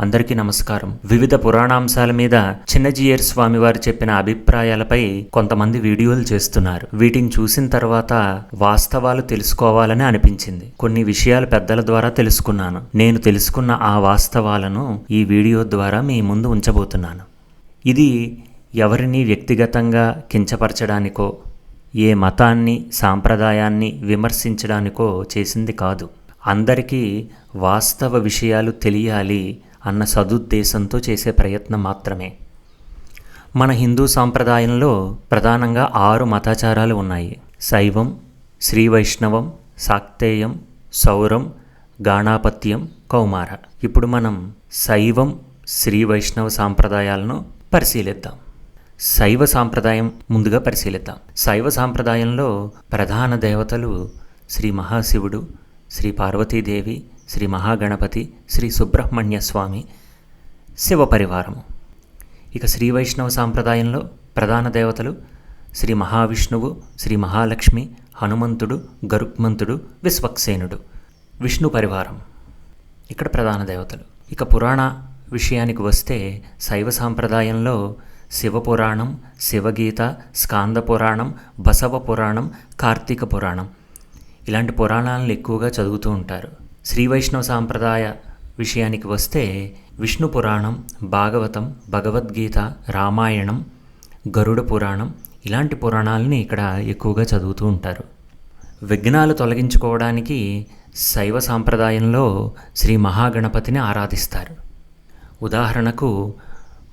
అందరికీ నమస్కారం. వివిధ పురాణాంశాల మీద చిన్నజీయర్ స్వామి వారు చెప్పిన అభిప్రాయాలపై కొంతమంది వీడియోలు చేస్తున్నారు. వీటిని చూసిన తర్వాత వాస్తవాలు తెలుసుకోవాలని అనిపించింది. కొన్ని విషయాలు పెద్దల ద్వారా తెలుసుకున్నాను. నేను తెలుసుకున్న ఆ వాస్తవాలను ఈ వీడియో ద్వారా మీ ముందు ఉంచబోతున్నాను. ఇది ఎవరిని వ్యక్తిగతంగా కించపరచడానికో ఏ మతాన్ని సాంప్రదాయాన్ని విమర్శించడానికో చేసింది కాదు. అందరికీ వాస్తవ విషయాలు తెలియాలి అన్న సదుద్దేశంతో చేసే ప్రయత్నం మాత్రమే. మన హిందూ సాంప్రదాయంలో ప్రధానంగా ఆరు మతాచారాలు ఉన్నాయి. శైవం శ్రీ వైష్ణవం శాక్తేయం సౌరం గాణాపత్యం కౌమార. ఇప్పుడు మనం శైవం శ్రీ వైష్ణవ సాంప్రదాయాలను పరిశీలిద్దాం. శైవ సాంప్రదాయం ముందుగా పరిశీలిద్దాం. శైవ సాంప్రదాయంలో ప్రధాన దేవతలు శ్రీ మహాశివుడు శ్రీ పార్వతీదేవి శ్రీ మహాగణపతి శ్రీ సుబ్రహ్మణ్య స్వామి శివపరివారము ఇక శ్రీ వైష్ణవ సాంప్రదాయంలో ప్రధాన దేవతలు శ్రీ మహావిష్ణువు శ్రీ మహాలక్ష్మి హనుమంతుడు గరుక్మంతుడు విశ్వక్సేనుడు. విష్ణు పరివారం. ఇక్కడ ప్రధాన దేవతలు. ఇక పురాణ విషయానికి వస్తే శైవ సాంప్రదాయంలో శివపురాణం శివగీత స్కాంద పురాణం బసవ పురాణం కార్తీక పురాణం ఇలాంటి పురాణాలను ఎక్కువగా చదువుతూ ఉంటారు. శ్రీ వైష్ణవ సాంప్రదాయ విషయానికి వస్తే విష్ణు పురాణం భాగవతం భగవద్గీత రామాయణం గరుడ పురాణం ఇలాంటి పురాణాలని ఇక్కడ ఎక్కువగా చదువుతూ ఉంటారు. విఘ్నాలు తొలగించుకోవడానికి శైవ సాంప్రదాయంలో శ్రీ మహాగణపతిని ఆరాధిస్తారు. ఉదాహరణకు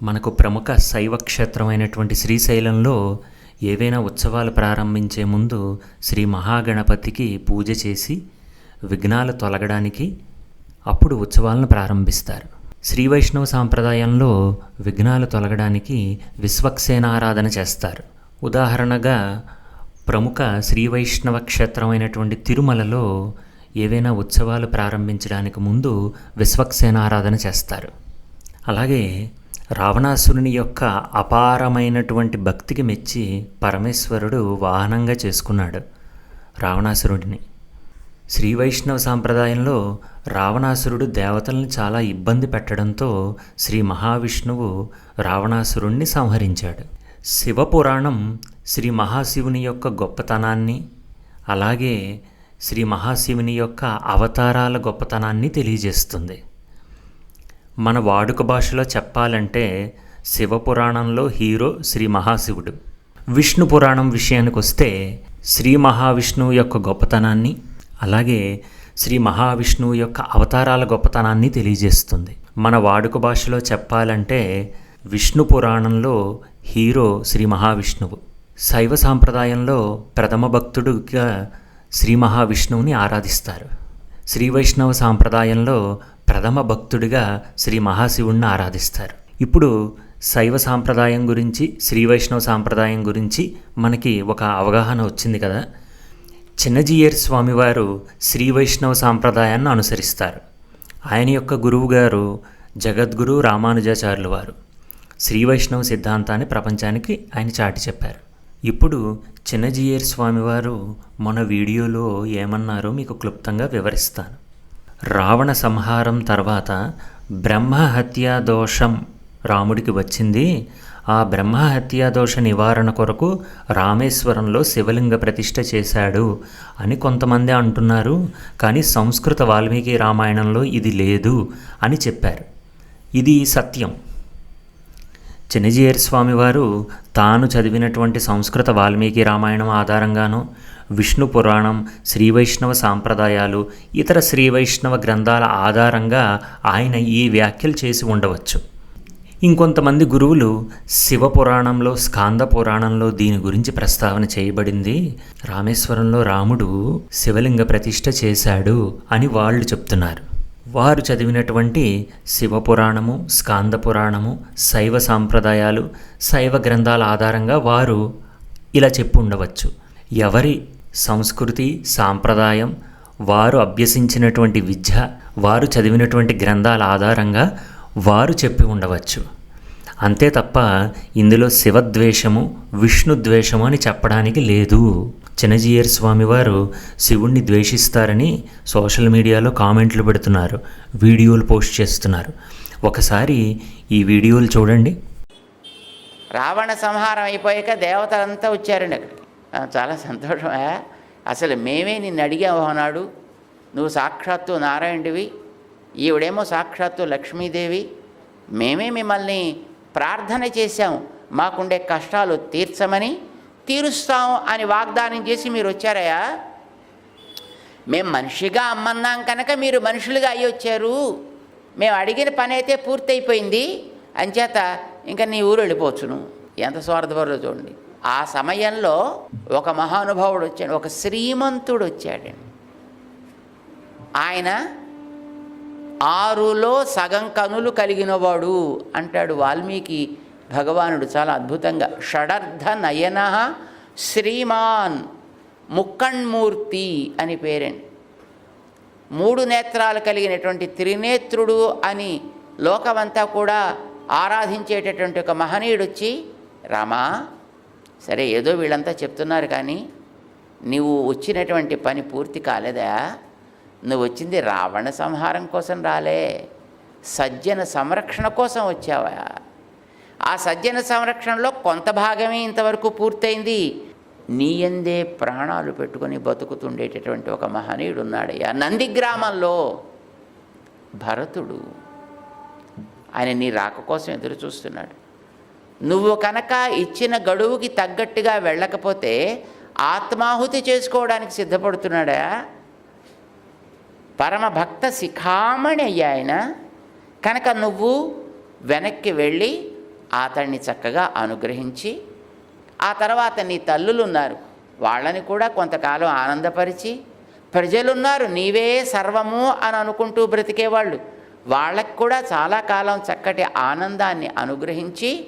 మనకు ప్రముఖ శైవ క్షేత్రమైనటువంటి శ్రీశైలంలో ఏవైనా ఉత్సవాలు ప్రారంభించే ముందు శ్రీ మహాగణపతికి పూజ చేసి విఘ్నాలు తొలగడానికి అప్పుడు ఉత్సవాలను ప్రారంభిస్తారు. శ్రీ వైష్ణవ సాంప్రదాయంలో విఘ్నాలు తొలగడానికి విశ్వక్సేనారాధన చేస్తారు. ఉదాహరణగా ప్రముఖ శ్రీ వైష్ణవ క్షేత్రమైనటువంటి తిరుమలలో ఏవైనా ఉత్సవాలు ప్రారంభించడానికి ముందు విశ్వక్సేనారాధన చేస్తారు. అలాగే రావణాసురుని యొక్క అపారమైనటువంటి భక్తికి మెచ్చి పరమేశ్వరుడు వాహనంగా చేసుకున్నాడు రావణాసురుడిని. శ్రీ వైష్ణవ సాంప్రదాయంలో రావణాసురుడు దేవతల్ని చాలా ఇబ్బంది పెట్టడంతో శ్రీ మహావిష్ణువు రావణాసురుణ్ణి సంహరించాడు. శివపురాణం శ్రీ మహాశివుని యొక్క గొప్పతనాన్ని అలాగే శ్రీ మహాశివుని యొక్క అవతారాల గొప్పతనాన్ని తెలియజేస్తుంది. మన వాడుక భాషలో చెప్పాలంటే శివపురాణంలో హీరో శ్రీ మహాశివుడు. విష్ణు పురాణం విషయానికి వస్తే శ్రీ మహావిష్ణువు యొక్క గొప్పతనాన్ని అలాగే శ్రీ మహావిష్ణువు యొక్క అవతారాల గొప్పతనాన్ని తెలియజేస్తుంది. మన వాడుక భాషలో చెప్పాలంటే విష్ణు పురాణంలో హీరో శ్రీ మహావిష్ణువు. శైవ సాంప్రదాయంలో ప్రథమ భక్తుడుగా శ్రీ మహావిష్ణువుని ఆరాధిస్తారు. శ్రీ వైష్ణవ సాంప్రదాయంలో ప్రథమ భక్తుడిగా శ్రీ మహాశివుణ్ణి ఆరాధిస్తారు. ఇప్పుడు శైవ సాంప్రదాయం గురించి శ్రీ వైష్ణవ సాంప్రదాయం గురించి మనకి ఒక అవగాహన వచ్చింది కదా. చిన్నజీయర్ స్వామివారు శ్రీ వైష్ణవ సాంప్రదాయాన్ని అనుసరిస్తారు. ఆయన యొక్క గురువుగారు జగద్గురు రామానుజాచార్యులు వారు. శ్రీ వైష్ణవ సిద్ధాంతాన్ని ప్రపంచానికి ఆయన చాటి చెప్పారు. ఇప్పుడు చిన్నజీయర్ స్వామివారు మన వీడియోలో ఏమన్నారో మీకు క్లుప్తంగా వివరిస్తాను. రావణ సంహారం తర్వాత బ్రహ్మ హత్యా దోషం రాముడికి వచ్చింది. ఆ బ్రహ్మహత్యా దోష నివారణ కొరకు రామేశ్వరంలో శివలింగ ప్రతిష్ఠ చేశాడు అని కొంతమంది అంటున్నారు కానీ సంస్కృత వాల్మీకి రామాయణంలో ఇది లేదు అని చెప్పారు. ఇది సత్యం. చినజీయర్ స్వామివారు తాను చదివినటువంటి సంస్కృత వాల్మీకి రామాయణం ఆధారంగానూ విష్ణు పురాణం శ్రీ వైష్ణవ సాంప్రదాయాలు ఇతర శ్రీ వైష్ణవ గ్రంథాల ఆధారంగా ఆయన ఈ వ్యాఖ్యలు చేసి ఉండవచ్చు. ఇంకొంతమంది గురువులు శివపురాణంలో స్కాంద పురాణంలో దీని గురించి ప్రస్తావన చేయబడింది. రామేశ్వరంలో రాముడు శివలింగ ప్రతిష్ఠ చేశాడు అని వాళ్ళు చెప్తున్నారు. వారు చదివినటువంటి శివపురాణము స్కాంద పురాణము శైవ సాంప్రదాయాలు శైవ గ్రంథాల ఆధారంగా వారు ఇలా చెప్పు ఉండవచ్చు ఎవరి సంస్కృతి సాంప్రదాయం వారు అభ్యసించినటువంటి విద్య వారు చదివినటువంటి గ్రంథాల ఆధారంగా వారు చెప్పి ఉండవచ్చు. అంతే తప్ప ఇందులో శివద్వేషము విష్ణుద్వేషము అని చెప్పడానికి లేదు. చినజీయర్ స్వామివారు శివుణ్ణి ద్వేషిస్తారని సోషల్ మీడియాలో కామెంట్లు పెడుతున్నారు వీడియోలు పోస్ట్ చేస్తున్నారు. ఒకసారి ఈ వీడియోలు చూడండి. రావణ సంహారం అయిపోయాక దేవతలంతా వచ్చారండి అక్కడికి. చాలా సంతోషమే అసలు మేమే నిన్ను అడిగాము అన్నాడు నువ్వు సాక్షాత్తు నారాయణుడివి ఈవిడేమో సాక్షాత్తు లక్ష్మీదేవి. మేమే మిమ్మల్ని ప్రార్థన చేశాం మాకుండే కష్టాలు తీర్చమని తీరుస్తాం అని వాగ్దానం చేసి మీరు వచ్చారయ్యా. మేము మనిషిగా అమ్మన్నాం కనుక మీరు మనుషులుగా అయ్యి వచ్చారు. మేము అడిగిన పని అయితే పూర్తయిపోయింది. అంచేత ఇంకా నీ ఊరు వెళ్ళిపోవచ్చును. ఎంత స్వార్థపరులు చూడండి. ఆ సమయంలో ఒక మహానుభావుడు వచ్చాడు. ఒక శ్రీమంతుడు వచ్చాడండి. ఆయన ఆరులో సగం కనులు కలిగినవాడు అంటాడు వాల్మీకి భగవానుడు చాలా అద్భుతంగా. షడర్ధ నయన శ్రీమాన్ ముక్కణ్మూర్తి అని పేరండి మూడు నేత్రాలు కలిగినటువంటి త్రినేత్రుడు అని లోకమంతా కూడా ఆరాధించేటటువంటి ఒక మహనీయుడు వచ్చి రామా సరే ఏదో వీళ్ళంతా చెప్తున్నారు కానీ నీవు వచ్చినటువంటి పని పూర్తి కాలేదా? నువ్వు వచ్చింది రావణ సంహారం కోసం రాలే. సజ్జన సంరక్షణ కోసం వచ్చావా? ఆ సజ్జన సంరక్షణలో కొంత భాగమే ఇంతవరకు పూర్తయింది. నీ ఎందే ప్రాణాలు పెట్టుకొని బతుకుతుండేటటువంటి ఒక మహనీయుడు ఉన్నాడయ్యా నంది గ్రామంలో భరతుడు ఆయన నీ రాక కోసం ఎదురు చూస్తున్నాడు నువ్వు కనుక ఇచ్చిన గడువుకి తగ్గట్టుగా వెళ్ళకపోతే ఆత్మాహుతి చేసుకోవడానికి సిద్ధపడుతున్నాడా? పరమభక్త శిఖామణి అయ్యాయన కనుక నువ్వు వెనక్కి వెళ్ళి అతన్ని చక్కగా అనుగ్రహించి ఆ తర్వాత నీ తల్లులు ఉన్నారు వాళ్ళని కూడా కొంతకాలం ఆనందపరిచి ప్రజలున్నారు నీవే సర్వము అని అనుకుంటూ బ్రతికేవాళ్ళు. వాళ్ళకి కూడా చాలా కాలం చక్కటి ఆనందాన్ని అనుగ్రహించి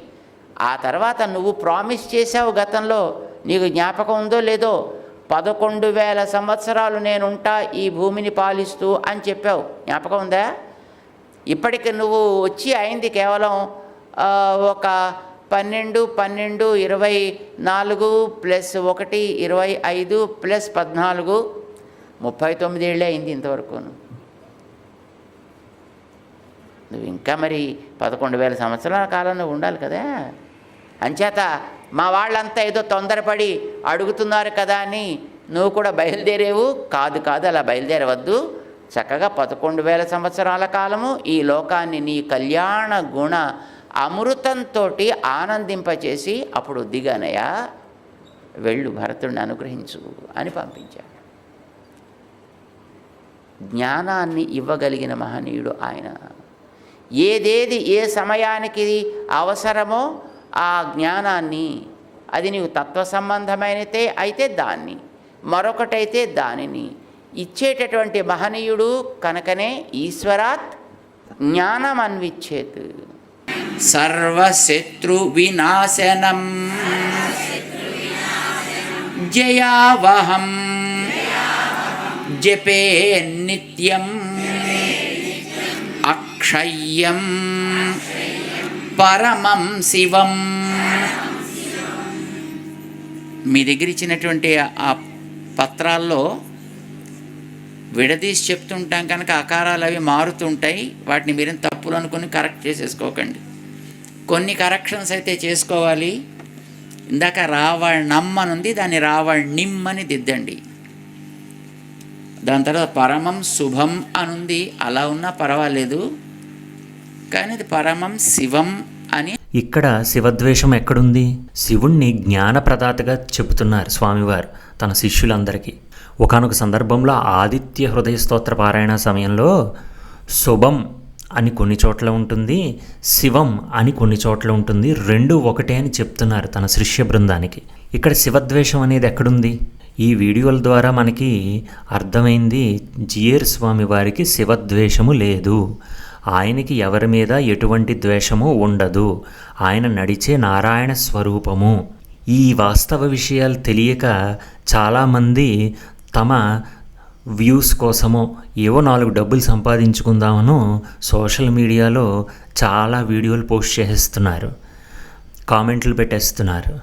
ఆ తర్వాత నువ్వు ప్రామిస్ చేసావు గతంలో నీకు జ్ఞాపకం ఉందో లేదో పదకొండు వేల సంవత్సరాలు నేనుంటా ఈ భూమిని పాలిస్తూ అని చెప్పావు. జ్ఞాపకం ఉందా? ఇప్పటికి నువ్వు వచ్చి అయింది కేవలం ఒక పన్నెండు పన్నెండు ఇరవై నాలుగు ప్లస్ ఒకటి ఇరవై ఐదు ప్లస్ పద్నాలుగు ముప్పై తొమ్మిది ఏళ్ళే అయింది ఇంతవరకు నువ్వు ఇంకా మరి పదకొండు వేల సంవత్సరాల కాలంలో ఉండాలి కదా. అంచేత మా వాళ్ళంతా ఏదో తొందరపడి అడుగుతున్నారు కదా అని నువ్వు కూడా బయలుదేరేవు? కాదు కాదు అలా బయలుదేరవద్దు. చక్కగా పదకొండు వేల సంవత్సరాల కాలము ఈ లోకాన్ని నీ కళ్యాణ గుణ అమృతంతో ఆనందింపచేసి అప్పుడు దిగనయా? వెళ్ళు భరతుడిని అనుగ్రహించు అని పంపించాడు. జ్ఞానాన్ని ఇవ్వగలిగిన మహనీయుడు ఆయన. ఏదేది ఏ సమయానికి అవసరమో ఆ జ్ఞానాన్ని అది నీవు తత్వ సంబంధమైనతే అయితే దాన్ని మరొకటైతే దానిని. ఇచ్చేటటువంటి మహనీయుడు కనుకనే ఈశ్వరాత్ జ్ఞానం అన్విచ్చేత్ సర్వశత్రు వినాశనం జయావహం. జపే నిత్యం అక్షయ్యం. పరమం శివం. మీ దగ్గర ఇచ్చినటువంటి ఆ పత్రాల్లో విడదీసి చెప్తుంటాం కనుక ఆకారాలు అవి మారుతుంటాయి. వాటిని మీరు తప్పులు అనుకుని కరెక్ట్ చేసేసుకోకండి. కొన్ని కరెక్షన్స్ అయితే చేసుకోవాలి. ఇందాక రావణం అని ఉంది దాన్ని రావణిం అని దిద్దండి. దాని తర్వాత పరమం శుభం అని ఉంది. అలా ఉన్నా పర్వాలేదు. కానీ అది పరమం శివం అని. ఇక్కడ శివద్వేషం ఎక్కడుంది? శివుణ్ణి జ్ఞానప్రదాతగా చెబుతున్నారు స్వామివారు తన శిష్యులందరికీ. ఒకానొక సందర్భంలో ఆదిత్య హృదయ స్తోత్ర పారాయణ సమయంలో శుభం అని కొన్ని చోట్ల ఉంటుంది శివం అని కొన్ని చోట్ల ఉంటుంది రెండు ఒకటే అని చెప్తున్నారు తన శిష్య బృందానికి. ఇక్కడ శివద్వేషం అనేది ఎక్కడుంది? ఈ వీడియోల ద్వారా మనకి అర్థమైంది జియర్ స్వామి వారికి శివద్వేషము లేదు. ఆయనకి ఎవరి మీద ఎటువంటి ద్వేషము ఉండదు. ఆయన నడిచే నారాయణ స్వరూపము. ఈ వాస్తవ విషయాలు తెలియక చాలామంది తమ వ్యూస్ కోసమో ఏవో నాలుగు డబ్బులు సంపాదించుకుందామనో సోషల్ మీడియాలో చాలా వీడియోలు పోస్ట్ చేసేస్తున్నారు. కామెంట్లు పెట్టేస్తున్నారు.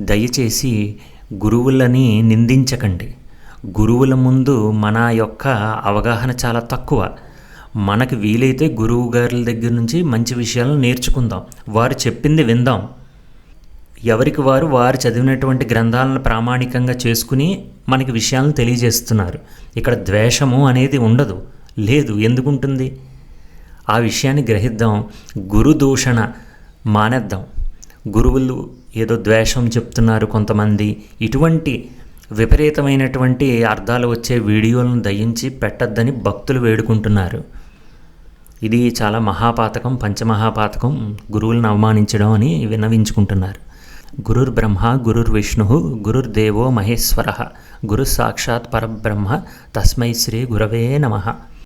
దయచేసి గురువులని నిందించకండి. గురువుల ముందు మన యొక్క అవగాహన చాలా తక్కువ. మనకు వీలైతే గురువు గారి దగ్గర నుంచి మంచి విషయాలను నేర్చుకుందాం. వారు చెప్పింది విందాం. ఎవరికి వారు వారు చదివినటువంటి గ్రంథాలను ప్రామాణికంగా చేసుకుని మనకి విషయాలను తెలియజేస్తున్నారు. ఇక్కడ ద్వేషము అనేది ఉండదు. లేదు ఎందుకుంటుంది? ఆ విషయాన్ని గ్రహిద్దాం. గురుదూషణ మానేద్దాం. గురువులు ఏదో ద్వేషం చెప్తున్నారు కొంతమంది. ఇటువంటి విపరీతమైనటువంటి అర్థాలు వచ్చే వీడియోలను దయించి పెట్టద్దని భక్తులు వేడుకుంటున్నారు. ఇది చాలా మహాపాతకం పంచమహాపాతకం. గురువులను అవమానించడం అని విన్నవించుకుంటున్నారు. గురుర్ బ్రహ్మ గురుర్ విష్ణు గురుర్దేవో మహేశ్వర. గురు సాక్షాత్ పరబ్రహ్మ. తస్మై శ్రీ గురవే నమః.